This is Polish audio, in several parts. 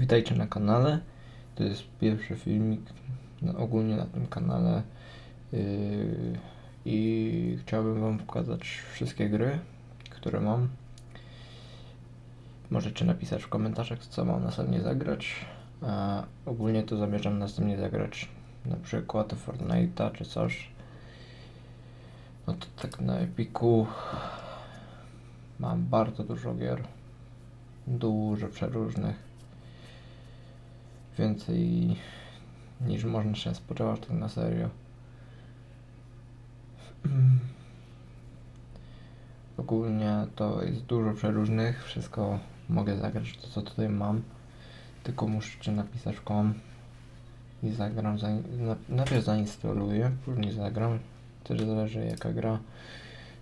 Witajcie na kanale. To jest pierwszy filmik no, ogólnie na tym kanale yy, i chciałbym Wam pokazać wszystkie gry, które mam. Możecie napisać w komentarzach, co mam następnie zagrać. A ogólnie to zamierzam następnie zagrać na przykład Fortnite'a czy coś. No to tak na Epiku mam bardzo dużo gier. Dużo przeróżnych. Więcej niż można się spodziewać tak na serio. Ogólnie to jest dużo przeróżnych. Wszystko mogę zagrać to co tutaj mam. Tylko musicie napisać kom i zagram. Za, na, najpierw zainstaluję, później zagram. Też zależy jaka gra.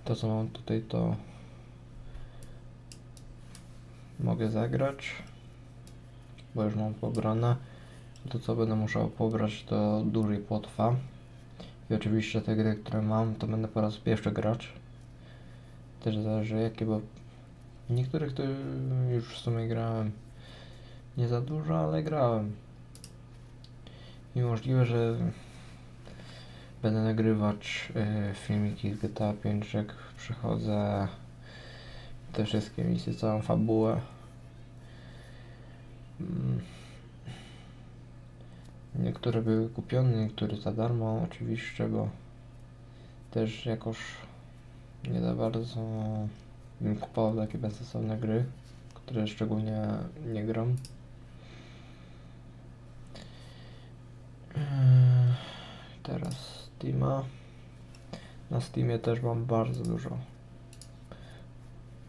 To co mam tutaj to mogę zagrać, bo już mam pobrane. To co będę musiał pobrać to dłużej potrwa. I oczywiście te gry, które mam, to będę po raz pierwszy grać. Też zależy jakie, bo niektórych to już w sumie grałem nie za dużo, ale grałem. I możliwe, że będę nagrywać y, filmiki z GTA 5, jak przychodzę te wszystkie misje, całą fabułę. Mm. Niektóre były kupione, niektóre za darmo, oczywiście, bo też jakoś nie za bardzo bym kupował takie bezsensowne gry, które szczególnie nie gram. Eee, Teraz Steama. Na Steamie też mam bardzo dużo.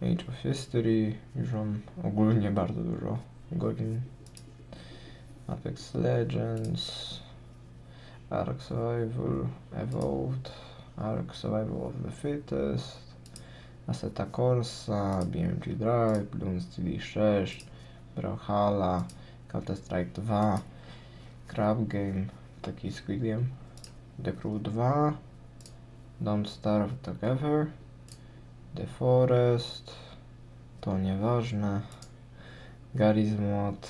Age of History, już mam ogólnie bardzo dużo godzin. Apex Legends, Ark Survival, Evolved, Ark Survival of the Fittest, Assetto Corsa, BMG Drive, Bloons CD6, Brawlhalla, Counter-Strike 2, Crab Game, taki Squid Game, The Crew 2, Don't Starve Together, The Forest, to nieważne, Garry's Mod,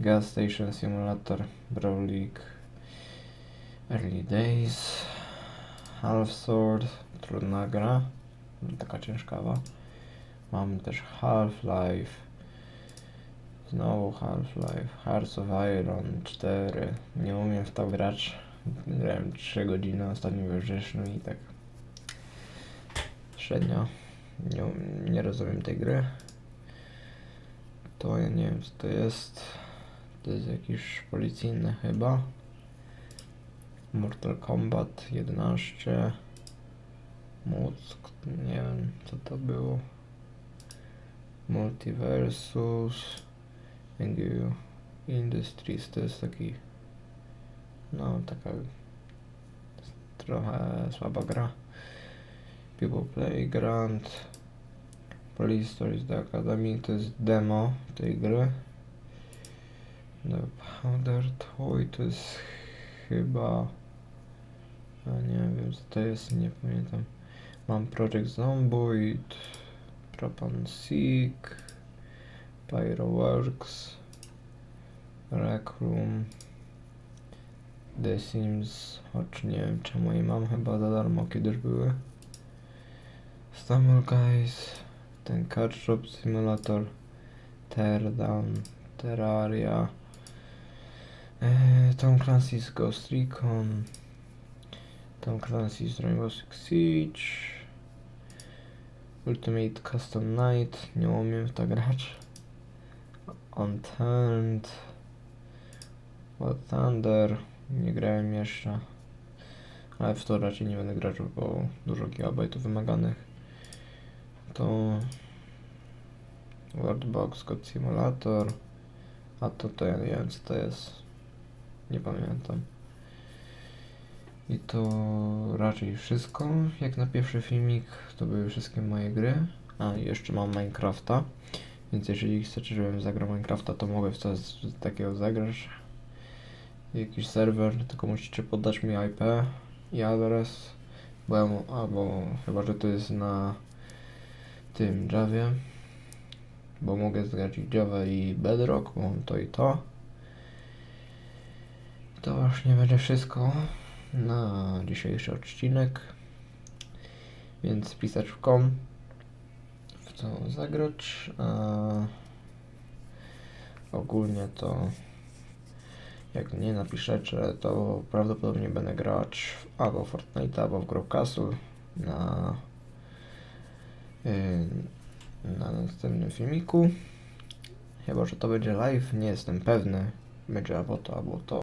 Gas Station Simulator, Brawl League, Early Days, Half Sword, trudna gra, taka ciężkawa. Mam też Half-Life, znowu Half-Life, Hearts of Iron 4. Nie umiem w to grać. Grałem 3 godziny ostatnio we wrześniu i tak średnio. Nie, nie rozumiem tej gry. To ja nie wiem co to jest. To jest jakiś policyjny chyba. Mortal Kombat 11. Mózg, nie wiem co to było. Multiversus. Industries to jest taki. No, taka. Trochę słaba gra. People Playground. Police Stories The Academy to jest demo tej gry. The Powder Toy to jest chyba. A nie wiem co to jest, nie pamiętam. Mam Project Zomboid, Propan Seek, Pyroworks, Rec Room, The Sims, choć nie wiem czemu je mam, chyba za darmo kiedyś były. Stumble Guys, ten Card Shop Simulator, Teardown, Terraria, eee, Tom Clancy's Ghost Recon, Tom Clancy's Rainbow Six Siege, Ultimate Custom Night, nie umiem w to grać, Unturned, War Thunder, nie grałem jeszcze, ale w to raczej nie będę grać, bo dużo gigabajtów wymaganych. To Worldbox Code Simulator, a ja nie wiem co to jest, nie pamiętam. I to raczej wszystko. Jak na pierwszy filmik, to były wszystkie moje gry. A jeszcze mam Minecrafta. Więc jeżeli chcecie, żebym zagrał Minecrafta, to mogę w coś takiego zagrać. Jakiś serwer, tylko musicie podać mi IP i adres. Bo albo chyba, że to jest na tym Javie. bo mogę zgrać i Java i Bedrock, bo mam to i to. To właśnie będzie wszystko na dzisiejszy odcinek. Więc pisać w co zagrać. A ogólnie to jak nie napiszecie, to prawdopodobnie będę grać albo w Fortnite, albo w Grow Castle na, na następnym filmiku. Chyba, że to będzie live, nie jestem pewny. Będzie albo to, albo to.